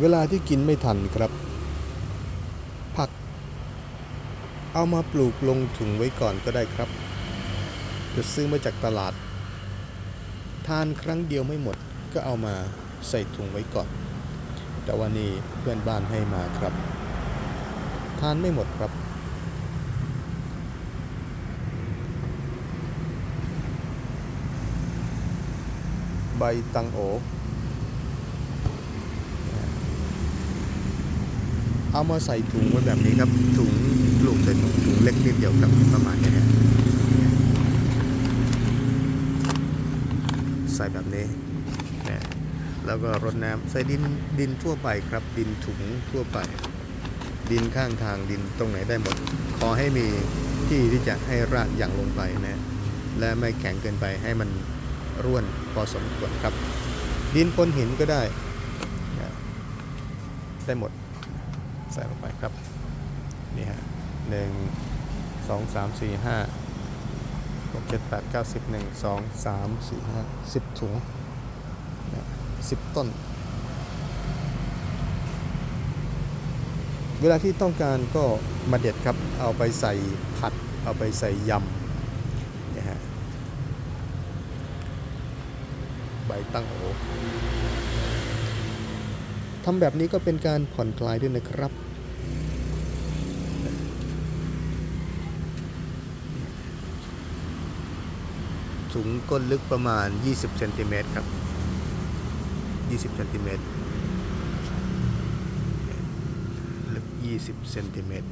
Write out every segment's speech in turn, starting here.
เวลาที่กินไม่ทันครับ ผัก เอามาปลูกลงถุงไว้ก่อนก็ได้ครับ จะซื้อมาจากตลาด ทานครั้งเดียวไม่หมดก็เอามาใส่ถุงไว้ก่อน แต่วันนี้เพื่อนบ้านให้มาครับ ทานไม่หมดครับใบตังโอ เอามาใส่ถุงไว้แบบนี้ครับ ถุงปลูกใส่ถุงถุงเล็กนิดเดียวครับประมาณนี้ใส่แบบนี้นะแล้วก็รดน้ำใส่ดินดินทั่วไปครับ ดินถุงทั่วไป ดินข้างทางดินตรงไหนได้หมด ขอให้มีที่ที่จะให้รากอย่างลงไปนะและไม่แข็งเกินไปให้มันร่วนพอสมควรครับ ดินปนหินก็ได้นะได้หมด ใส่ลงไปครับ นี่ฮะหนึ่งสองสามสี่ห้าหกเจ็ดแปดเก้าสิบหนึ่งสองสามสี่ห้าสิบถุงสิบต้น เวลาที่ต้องการก็มาเด็ดครับ เอาไปใส่ผัด เอาไปใส่ยำนะฮะใบตั้งโอทำแบบนี้ก็เป็นการผ่อนคลายด้วยนะครับ ถุงก้นลึกประมาณ 20เซนติเมตรครับ 20เซนติเมตรลึก 20เซนติเมตร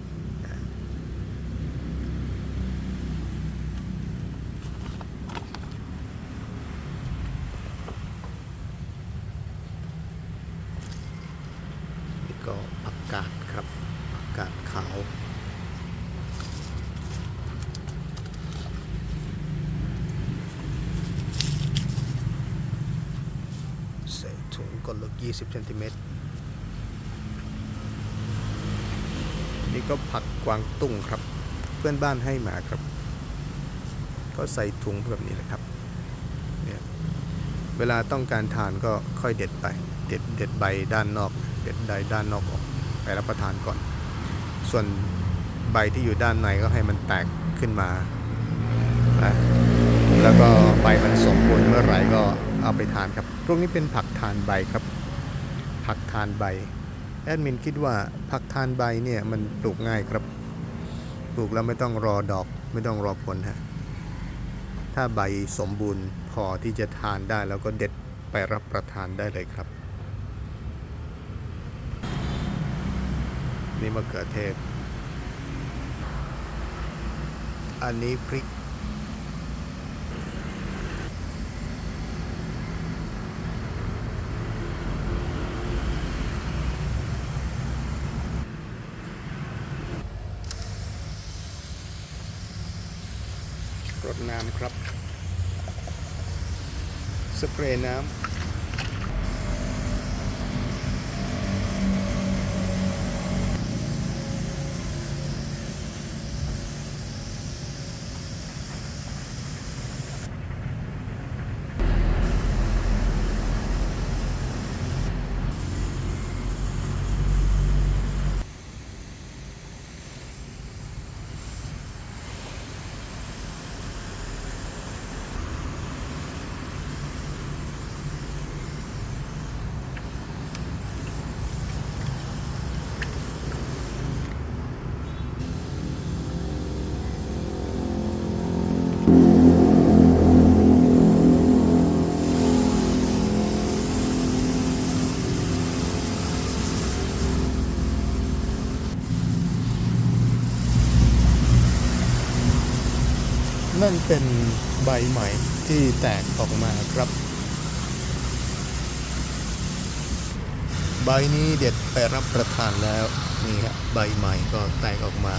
นี่ก็อากาศครับอากาศขาว ใส่ถุงก้ นลึก 20เซนติเมตรนี่ก็ผักกวางตุ้งครับ เพื่อนบ้านให้มาครับ ก็ใส่ถุงแบบนี้แหละครับเนี่ยเวลาต้องการทานก็ค่อยเด็ดไป เด็ดเด็ดใบด้านนอก เด็ดใบด้านนอกออกไปรับประทานก่อน ส่วนใบที่อยู่ด้านในก็ให้มันแตกขึ้นมานะแล้วก็ใบมันสมบูรณ์เมื่อไหร่ก็ เอาไปทานครับ พวกนี้เป็นผักทานใบครับ ผักทานใบ แอดมินคิดว่าผักทานใบเนี่ยมันปลูกง่ายครับ ปลูกแล้วไม่ต้องรอดอกไม่ต้องรอผลฮะ ถ้าใบสมบูรณ์พอที่จะทานได้แล้วก็เด็ดไปรับประทานได้เลยครับ นี่มะเขือเทศ อันนี้พริก รดน้ำครับ สเปรย์น้ำ นั่นเป็นใบใหม่ที่แตกออกมาครับ ใบนี้เด็ดไปรับประทานแล้วนี่ฮะใบใหม่ก็แตกออกมา